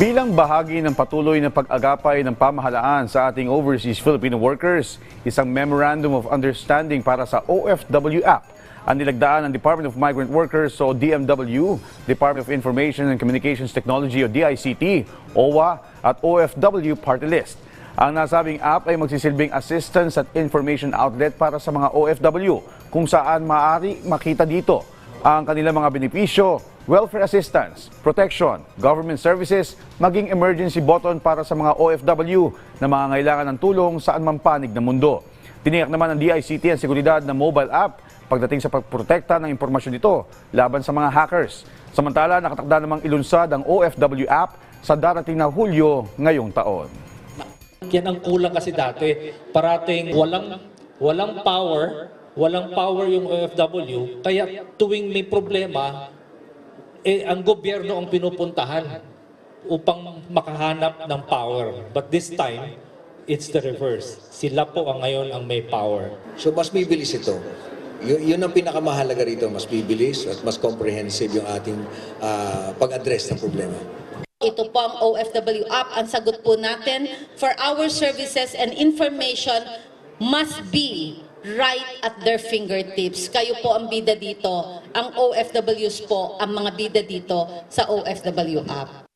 Bilang bahagi ng patuloy na pag-agapay ng pamahalaan sa ating overseas Filipino workers, isang Memorandum of Understanding para sa OFW app ang nilagdaan ng Department of Migrant Workers o DMW, Department of Information and Communications Technology o DICT, OWA at OFW Party List. Ang nasabing app ay magsisilbing assistance at information outlet para sa mga OFW kung saan maaari makita dito ang kanilang mga benepisyo, welfare assistance, protection, government services, maging emergency button para sa mga OFW na mangangailangan ng tulong saan man panig ng mundo. Tiniyak naman ng DICT ang seguridad ng mobile app pagdating sa pagprotekta ng impormasyon nito laban sa mga hackers. Samantala, nakatakda namang ilunsad ang OFW app sa darating na Hulyo ngayong taon. Yan ang kulang kasi dati. Parating walang walang power, walang power yung OFW. Kaya tuwing may problema, eh, ang gobyerno ang pinupuntahan upang makahanap ng power. But this time, it's the reverse. Sila po ang ngayon ang may power. So mas bibilis ito. Y- yun ang pinakamahalaga rito, mas bibilis at mas comprehensive yung ating ah, pag-address ng problema. Ito po ang OFW app. Ang sagot po natin for our services and information must be right at their fingertips. Kayo po ang bida dito. Ang OFWs po ang mga bida dito sa OFW app.